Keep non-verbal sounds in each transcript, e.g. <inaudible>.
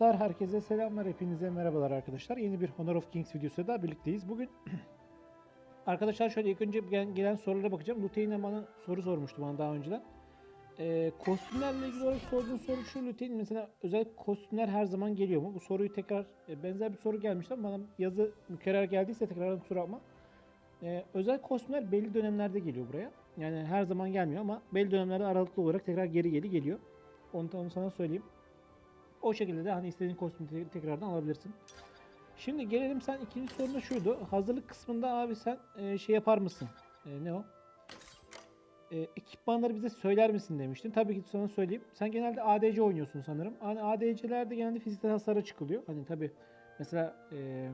Arkadaşlar herkese selamlar. Hepinize merhabalar arkadaşlar. Yeni bir Honor of Kings videosu da birlikteyiz. Bugün <clears throat> arkadaşlar şöyle ilk önce gelen, sorulara bakacağım. Lutein bana soru sormuştu bana daha önceden. Ee, kostümlerle ilgili olarak sorduğun soru şu Lutein mesela özel kostümler her zaman geliyor mu? Bu soruyu tekrar e, benzer bir soru gelmişti ama bana yazı mükerrer geldiyse tekrardan kusura bakma. Ee, özel kostümler belli dönemlerde geliyor buraya. Yani her zaman gelmiyor ama belli dönemlerde aralıklı olarak tekrar geri geri geliyor. Onu, onu sana söyleyeyim. O şekilde de hani istediğin kostümü te- tekrardan alabilirsin. Şimdi gelelim sen ikinci sorun da şuydu. Hazırlık kısmında abi sen e, şey yapar mısın? E, ne o? E, ekipmanları bize söyler misin demiştin. Tabii ki sana söyleyeyim. Sen genelde ADC oynuyorsun sanırım. Hani ADC'lerde genelde fiziksel hasara çıkılıyor. Hani tabii mesela e,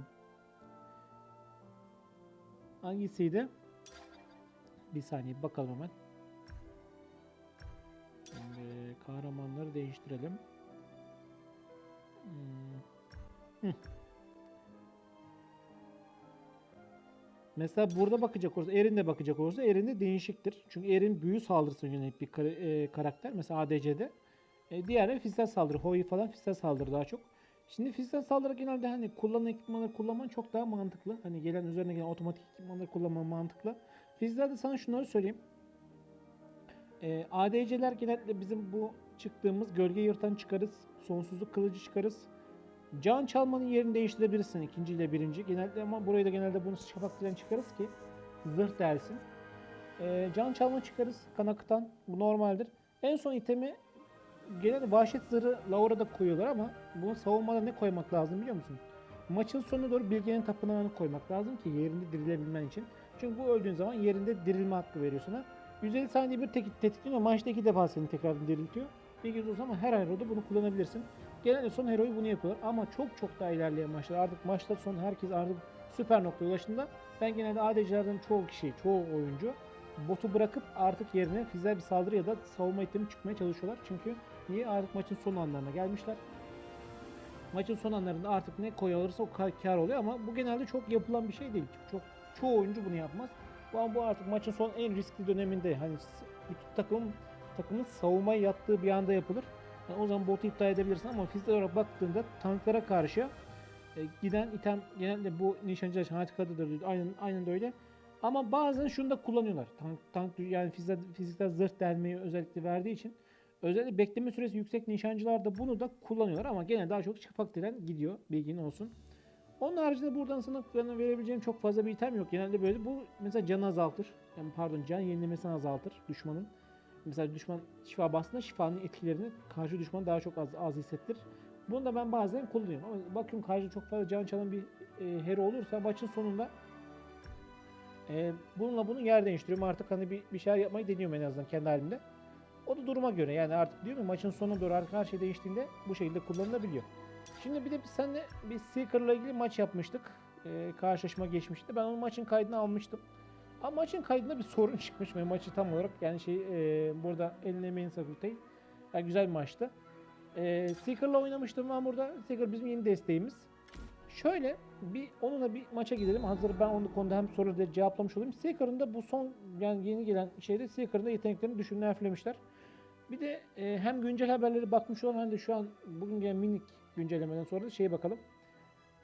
hangisiydi? Bir saniye bakalım hemen. Şimdi kahramanları değiştirelim. Mesela burada bakacak olursa, Erin'de bakacak olursa Erin'de değişiktir. Çünkü Erin büyü saldırısına yönelik bir kar- e, karakter. Mesela ADC'de. E, diğerleri fiziksel saldırı. Hoi falan fiziksel saldırı daha çok. Şimdi fiziksel saldırı genelde hani kullanılan ekipmanları kullanman çok daha mantıklı. Hani gelen üzerine gelen otomatik ekipmanları kullanman mantıklı. Fizikselde sana şunları söyleyeyim. E, ADC'ler genellikle bizim bu çıktığımız gölge yırtan çıkarız. Sonsuzluk kılıcı çıkarız. Can çalmanın yerini değiştirebilirsin ikinci ile birinci. Genelde ama burayı da genelde bunu şafaklıdan çıkarız ki zırh dersin. E, can çalma çıkarız. Kan akıtan. Bu normaldir. En son itemi genelde vahşet zırhı Laura'da koyuyorlar ama bunu savunmada ne koymak lazım biliyor musun? Maçın sonuna doğru bilgenin tapınağını koymak lazım ki yerinde dirilebilmen için. Çünkü bu öldüğün zaman yerinde dirilme hakkı veriyor sana. 150 saniye bir tek tetikliyor ama maçta iki defa seni tekrardan diriltiyor. Bilginiz olsun ama her hero'da bunu kullanabilirsin. Genelde son hero'yu bunu yapıyorlar ama çok çok daha ilerleyen maçlar artık maçta son herkes artık süper noktaya ulaştığında ben genelde ADC'lerden çoğu kişi, çoğu oyuncu botu bırakıp artık yerine fiziksel bir saldırı ya da savunma itemi çıkmaya çalışıyorlar. Çünkü niye? Artık maçın son anlarına gelmişler. Maçın son anlarında artık ne koyulursa o ka- kar oluyor ama bu genelde çok yapılan bir şey değil. Çok çoğu oyuncu bunu yapmaz. An bu artık maçın son en riskli döneminde hani bütün takımın takımın savunmaya yattığı bir anda yapılır. Yani o zaman botu iptal edebilirsin ama fiziksel olarak baktığında tanklara karşı e, giden item genelde bu nişancı harikadır aynen aynen de öyle. Ama bazen şunu da kullanıyorlar. Tank, tank yani fiziksel, fiziksel zırh delmeyi özellikle verdiği için özellikle bekleme süresi yüksek nişancılar da bunu da kullanıyorlar ama gene daha çok şafak diren gidiyor. Bilgin olsun. Onun haricinde buradan sana verebileceğim çok fazla bir item yok. Genelde böyle bu mesela canı azaltır. Yani pardon can yenilemesini azaltır düşmanın. Mesela düşman şifa bastığında şifanın etkilerini karşı düşman daha çok az, az hissettir. Bunu da ben bazen kullanıyorum ama bakıyorum karşı çok fazla can çalan bir e, hero olursa maçın sonunda e, bununla bunu yer değiştiriyorum. Artık hani bir, bir şeyler yapmayı deniyorum en azından kendi halimde. O da duruma göre yani artık diyor mu maçın sonuna doğru artık her şey değiştiğinde bu şekilde kullanılabiliyor. Şimdi bir de biz seninle bir Seeker'la ilgili maç yapmıştık. E, karşılaşma geçmişti. Ben o maçın kaydını almıştım. Ama maçın kaydında bir sorun çıkmış ve maçı tam olarak yani şey e, burada eline emeğini saklayayım. Yani güzel bir maçtı. E, Seeker'la oynamıştım ben burada. Seeker bizim yeni desteğimiz. Şöyle bir onunla bir maça gidelim. Hazır ben onu konuda hem soruları cevaplamış olayım. Seeker'ın da bu son yani yeni gelen şeyde Seeker'ın da yeteneklerini düşün nerflemişler. Bir de e, hem güncel haberleri bakmış olan hem de şu an bugün gelen minik güncellemeden sonra da şeye bakalım.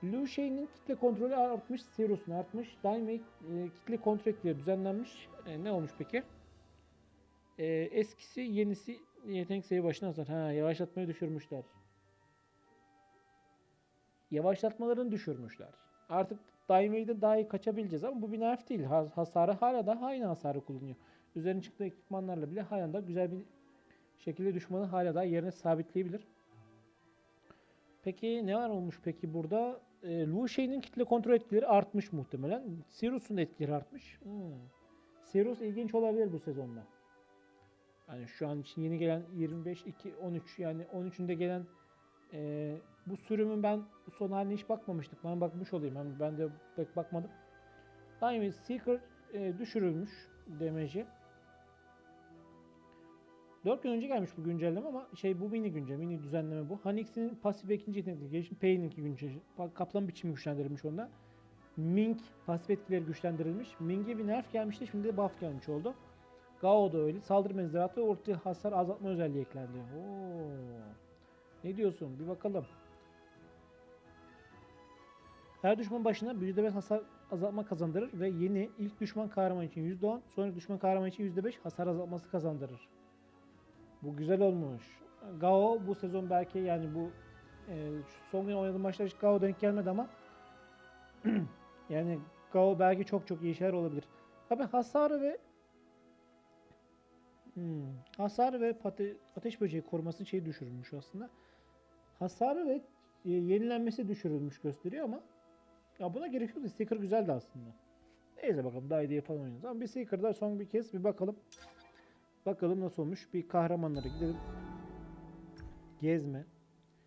Liu Shei'nin kitle kontrolü artmış, Seros'un artmış. Dynamite e, kitle kontrol düzenlenmiş. E, ne olmuş peki? E, eskisi, yenisi yetenek sayı başına azar. Ha, yavaşlatmayı düşürmüşler. Yavaşlatmalarını düşürmüşler. Artık Dynamite'de daha iyi kaçabileceğiz ama bu bir nerf değil. Has- Hasarı hala da aynı hasarı kullanıyor. Üzerine çıktığı ekipmanlarla bile hala da güzel bir şekilde düşmanı hala da yerine sabitleyebilir. Peki ne var olmuş peki burada? E, Lu Shei'nin kitle kontrol etkileri artmış muhtemelen. Sirus'un etkileri artmış. Hmm. Sirus ilginç olabilir bu sezonda. Yani şu an için yeni gelen 25, 2, 13 yani 13'ünde gelen e, bu sürümün ben son haline hiç bakmamıştık. Ben bakmış olayım. Ben, ben de pek bakmadım. Dynamite Seeker e, düşürülmüş demeci. 4 gün önce gelmiş bu güncelleme ama şey bu mini güncelleme, mini düzenleme bu. Hanix'in pasif ve ikinci yetenekli gelişim. Payne'inki güncelleme. Kaplan biçimi güçlendirilmiş onda. Mink pasif etkileri güçlendirilmiş. Ming'e bir nerf gelmişti. Şimdi de buff gelmiş oldu. Gao da öyle. Saldırı menzilleri ve ortaya hasar azaltma özelliği eklendi. Oo. Ne diyorsun? Bir bakalım. Her düşman başına %5 hasar azaltma kazandırır ve yeni ilk düşman kahraman için %10, sonraki düşman kahraman için %5 hasar azaltması kazandırır. Bu güzel olmuş. Gao bu sezon belki yani bu e, son gün oynadığım maçlar hiç Gao denk gelmedi ama <clears throat> yani Gao belki çok çok iyi şeyler olabilir. Tabi hasarı ve Hmm. Hasarı ve pate- ateş böceği korumasının şeyi düşürülmüş aslında. Hasarı ve e, yenilenmesi düşürülmüş gösteriyor ama ya buna gerek yok. Sticker güzeldi aslında. Neyse bakalım daha iyi falan oynuyoruz. Ama bir Sticker'da son bir kez bir bakalım. Bakalım nasıl olmuş. Bir kahramanlara gidelim. Gezme.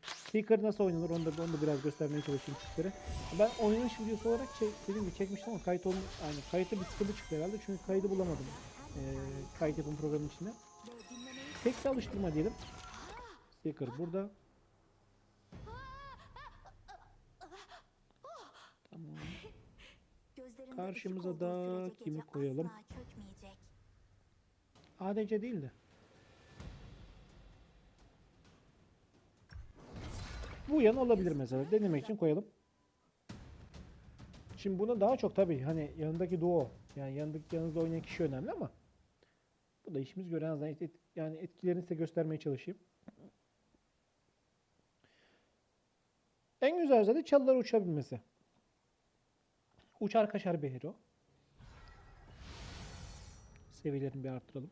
Sticker nasıl oynanır onu da, onu da biraz göstermeye çalışayım sizlere. Ben oynanış videosu olarak çek, dediğim gibi çekmiştim ama kayıt olma, yani kayıtta bir sıkıntı çıktı herhalde çünkü kaydı bulamadım. Ee, kayıt yapım programının içinde. Tek de alıştırma diyelim. Sticker burada. Tamam. Karşımıza da kimi koyalım? ADC değil de. Bu yan olabilir mesela. Denemek için koyalım. Şimdi buna daha çok tabii hani yanındaki duo yani yanındaki yanınızda oynayan kişi önemli ama bu da işimiz gören azından et- yani etkilerini size göstermeye çalışayım. En güzel özelliği çalılar uçabilmesi. Uçar kaçar bir hero. Seviyelerini bir arttıralım.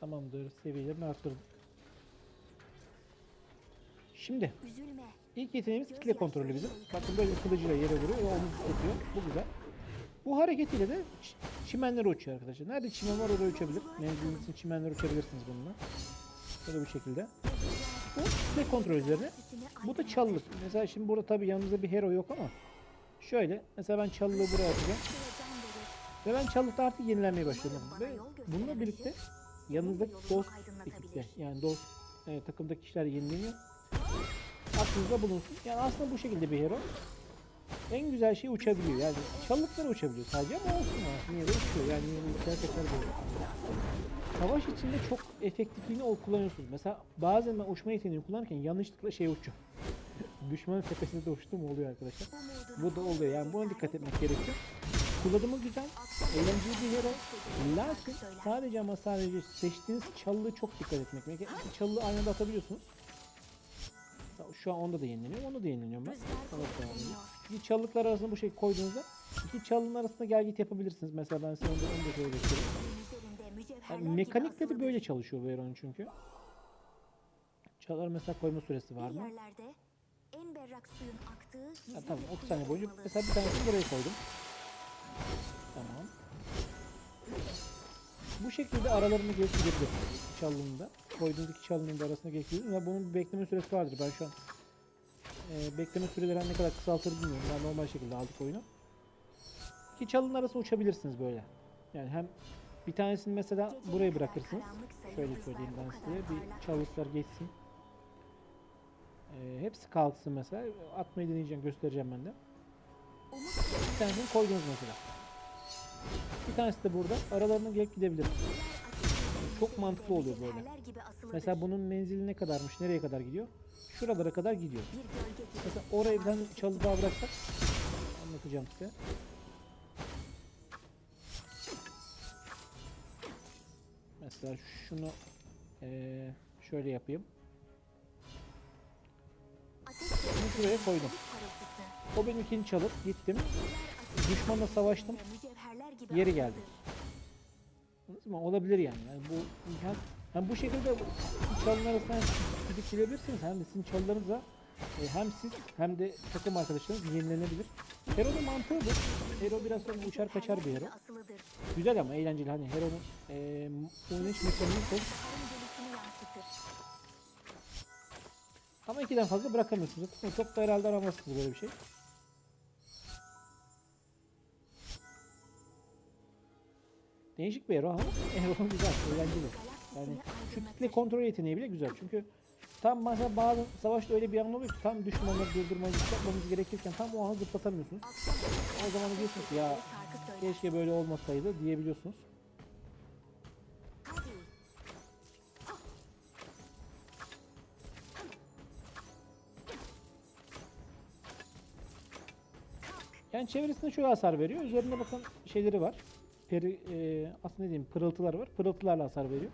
Tamamdır. Seviyelerini arttırdım. Şimdi Üzülme. ilk yeteneğimiz kitle kontrolü bizim. Bakın böyle kılıcıyla yere vuruyor ve omuz tutuyor. Bu güzel. Bu hareketiyle de çimenlere uçuyor arkadaşlar. Nerede çimen var oraya uçabilir. Menziliniz çimenlere uçabilirsiniz bununla. Böyle bu şekilde. Bu kitle kontrol üzerine. Bu da çalılık. Mesela şimdi burada tabii yanımızda bir hero yok ama şöyle mesela ben çalılığı buraya atacağım. Ve ben çalılıkta artık yenilenmeye başladım. Ve bununla birlikte yanınızdaki dost ekipte yani dost e, takımdaki kişiler yenileniyor. Aklınızda bulunsun. Yani aslında bu şekilde bir hero. En güzel şey uçabiliyor. Yani çalılıklara uçabiliyor sadece ama olsun aslında yine de uçuyor. Yani yine kaçar böyle. Savaş içinde çok efektifliğini o kullanıyorsunuz. Mesela bazen ben uçma yeteneğini kullanırken yanlışlıkla şey uçuyorum. <laughs> Düşmanın tepesinde de uçtuğum oluyor arkadaşlar. Bu da oluyor yani buna dikkat etmek gerekiyor. Kullanımı güzel, eğlenceli bir hero. Lakin sadece ama sadece seçtiğiniz çalılığı çok dikkat etmek. İki çalılığı aynı anda atabiliyorsunuz. Şu an onda da yenileniyor, onda da yenileniyorum ben. Ona da yenileniyor. İki çalılıklar arasında bu şey koyduğunuzda iki çalının arasında gel git yapabilirsiniz. Mesela ben size onu da, onu da şöyle göstereyim. Yani mekanikleri böyle çalışıyor bu Hero'nun çünkü. Çalar mesela koyma süresi var mı? En berrak suyun aktığı gizli tamam bir 30 saniye boyunca mesela bir tanesini buraya koydum. Tamam. Bu şekilde aralarını geçirebilir. Çalının da. Koyduğunuz iki çalının da arasına geçirebilir. Ve bunun bir bekleme süresi vardır. Ben şu an e, bekleme süreleri ne kadar kısaltır bilmiyorum. Ben normal şekilde aldık oyunu. İki çalının arasında uçabilirsiniz böyle. Yani hem bir tanesini mesela buraya bırakırsınız. Şöyle söyleyeyim ben size. Bir çalılıklar geçsin. E, hepsi kalksın mesela. Atmayı deneyeceğim, göstereceğim ben de. Bir tanesini koydunuz mesela. Bir tanesi de burada. Aralarına gelip gidebilir. Çok mantıklı oluyor böyle. Mesela bunun menzili ne kadarmış, nereye kadar gidiyor? Şuralara kadar gidiyor. Mesela oraya bir tane çalı daha bıraksak anlatacağım size. Mesela şunu eee, şöyle yapayım. Bunu şuraya koydum. O benim ikinci çalıp gittim. Düşmanla savaştım. Mücevherler gibi Yeri geldi. asılıdır. Anladınız mı? Olabilir yani. yani bu imkan hem bu şekilde çalın arasından gidip gidebilirsiniz. Hem de sizin çalılarınızla e, hem siz hem de takım arkadaşlarınız yenilenebilir. Hero'nun mantığı bu. Hero biraz sonra uçar kaçar bir hero. Güzel ama eğlenceli. Hani Hero'nun e, oynayış mekaniği çok. Ama ikiden fazla bırakamıyorsunuz. Çok da herhalde aramazsınız böyle bir şey. Değişik bir hero ama <laughs> hero güzel, eğlenceli. Yani şu kitle kontrol yeteneği bile güzel. Çünkü tam mesela bazı savaşta öyle bir an oluyor ki tam düşmanları durdurmayı şey yapmamız gerekirken tam o anı zıplatamıyorsunuz. O zaman diyorsunuz ya keşke böyle olmasaydı diyebiliyorsunuz. Yani çevresinde şöyle hasar veriyor. Üzerinde bakın şeyleri var. Peri, e, aslında ne diyeyim pırıltılar var. Pırıltılarla hasar veriyor.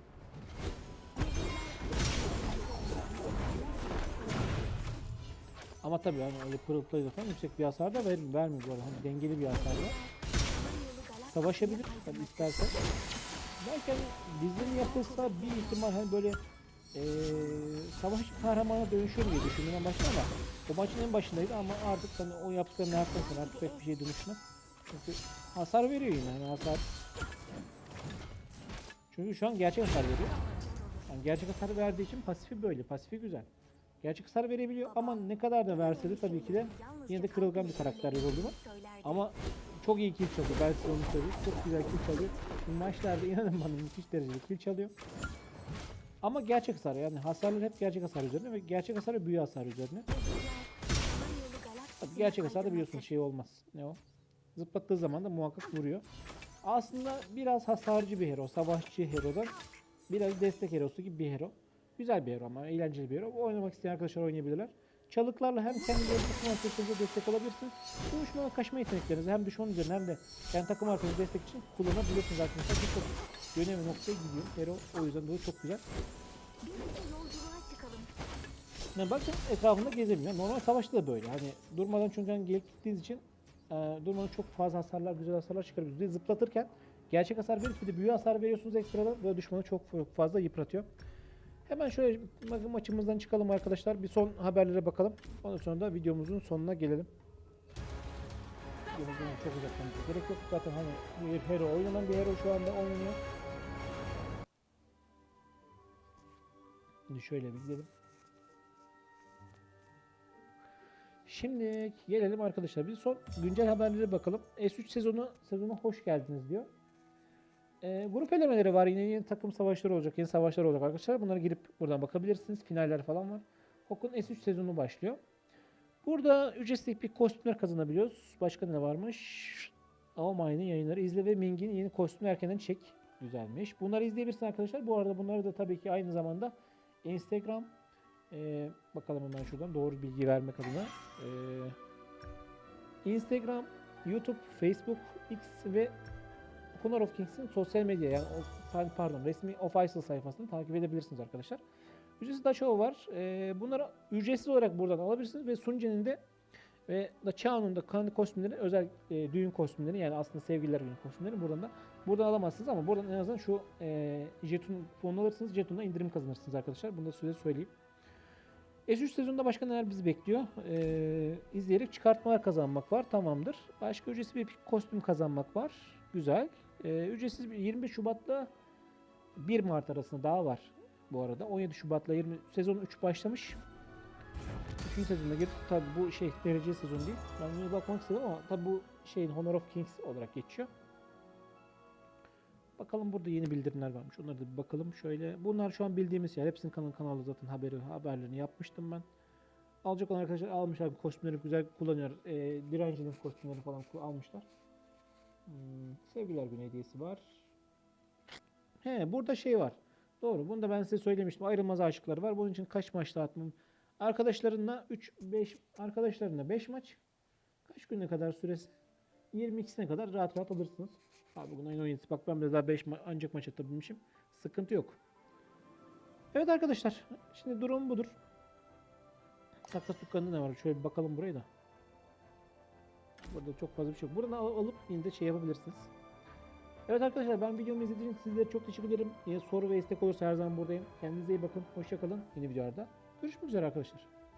Ama tabii yani öyle pırıltıyla falan yüksek bir hasar da ver, vermiyor bu arada. Hani dengeli bir hasar var. Savaşabilir tabii istersen. Belki hani dizinin yapılsa bir ihtimal hani böyle eee savaş kahramana dönüşür diye düşündüm en başta ama o maçın en başındaydı ama artık hani o yaptıklarını yaptıktan sonra artık pek bir şey dönüşmez. Çünkü hasar veriyor yine hani hasar. Çünkü şu an gerçek hasar veriyor. Yani gerçek hasar verdiği için pasifi böyle. Pasifi güzel. Gerçek hasar verebiliyor ama ne kadar da verse de tabii ki de yine de kırılgan bir karakter var. Ama çok iyi kill çalıyor. Ben size onu söyleyeyim. Çok güzel kill çalıyor. Şimdi maçlarda inanın bana müthiş derecede kill çalıyor. Ama gerçek hasar yani hasarlar hep gerçek hasar üzerine ve gerçek hasar ve büyü hasar üzerine. Tabii gerçek hasar da biliyorsunuz şey olmaz. Ne o? Zıplattığı zaman da muhakkak vuruyor. Aslında biraz hasarcı bir hero. Savaşçı hero'dan biraz destek herosu gibi bir hero. Güzel bir hero ama eğlenceli bir hero. Oynamak isteyen arkadaşlar oynayabilirler. Çalıklarla hem kendi takım arkadaşlarınıza destek olabilirsiniz. Bu düşmana kaçma yeteneklerinizi hem düşman üzerine hem de kendi takım arkadaşınıza destek için kullanabilirsiniz arkadaşlar. Çok önemli noktaya gidiyor. Hero o yüzden de çok güzel. Yani bakın etrafında gezemiyor. Normal savaşta da böyle. Hani durmadan çünkü hani gelip gittiğiniz için e, durmadan çok fazla hasarlar, güzel hasarlar çıkarıyorsunuz. Bir zıplatırken gerçek hasar verip bir de büyü hasar veriyorsunuz ekstradan. Böyle düşmanı çok fazla yıpratıyor. Hemen şöyle ma- maçımızdan çıkalım arkadaşlar. Bir son haberlere bakalım. Ondan sonra da videomuzun sonuna gelelim. Videomuzun çok uzaktan gerek yok. Zaten hani bir hero oynanan bir hero şu anda oynanıyor. Şimdi şöyle bir gidelim. Şimdi gelelim arkadaşlar. Bir son güncel haberlere bakalım. S3 sezonu sezona hoş geldiniz diyor. Ee, grup elemeleri var. Yine yeni takım savaşları olacak. Yeni savaşlar olacak arkadaşlar. Bunlara girip buradan bakabilirsiniz. Finaller falan var. Hok'un S3 sezonu başlıyor. Burada ücretsiz bir kostümler kazanabiliyoruz. Başka ne varmış? Aomay'ın yayınları izle ve Ming'in yeni kostümü erkenden çek. Güzelmiş. Bunları izleyebilirsiniz arkadaşlar. Bu arada bunları da tabii ki aynı zamanda Instagram ee, bakalım hemen şuradan doğru bilgi vermek adına. Ee, Instagram, YouTube, Facebook, X ve Honor of Kings'in sosyal medya yani pardon resmi official sayfasını takip edebilirsiniz arkadaşlar. Ücretsiz Daço var. Ee, bunları ücretsiz olarak buradan alabilirsiniz ve Sunce'nin de ve Da Chao'nun da kanlı kostümleri özel e, düğün kostümleri yani aslında sevgililer günü kostümleri buradan da buradan alamazsınız ama buradan en azından şu e, jeton fonunu alırsınız. Jetonda indirim kazanırsınız arkadaşlar. Bunu da size söyleyeyim. S3 sezonunda başka neler bizi bekliyor? Ee, izleyerek çıkartmalar kazanmak var. Tamamdır. Başka ücretsiz bir kostüm kazanmak var. Güzel. Ee, ücretsiz bir 25 Şubat'la 1 Mart arasında daha var bu arada. 17 Şubat'la 20 sezon 3 başlamış. 3. sezonuna girip tabi bu şey derece sezon değil. Ben yine bakmak istedim ama tabi bu şeyin Honor of Kings olarak geçiyor. Bakalım burada yeni bildirimler varmış. Onlara da bir bakalım. Şöyle bunlar şu an bildiğimiz yer. Hepsinin kanal kanalda zaten haberi haberlerini yapmıştım ben. Alacak olan arkadaşlar almışlar. Kostümleri güzel kullanıyor. E, direncinin kostümleri falan almışlar. Hmm, sevgiler günü hediyesi var. He burada şey var. Doğru. Bunu da ben size söylemiştim. Ayrılmaz aşıkları var. Bunun için kaç maçta atmam? Arkadaşlarınla 3 5 arkadaşlarınla 5 maç. Kaç güne kadar süresi? 22'sine kadar rahat rahat alırsınız. Abi bugün ayın 17'si. Bak ben biraz daha 5 ma- ancak maç atabilmişim. Sıkıntı yok. Evet arkadaşlar. Şimdi durum budur. Takas dükkanında ne var? Şöyle bir bakalım buraya da. Burada çok fazla bir şey yok. Buradan al- alıp yine de şey yapabilirsiniz. Evet arkadaşlar ben videomu izlediğiniz için sizlere çok teşekkür ederim. Yine soru ve istek olursa her zaman buradayım. Kendinize iyi bakın. Hoşçakalın. Yeni videolarda. Görüşmek üzere arkadaşlar.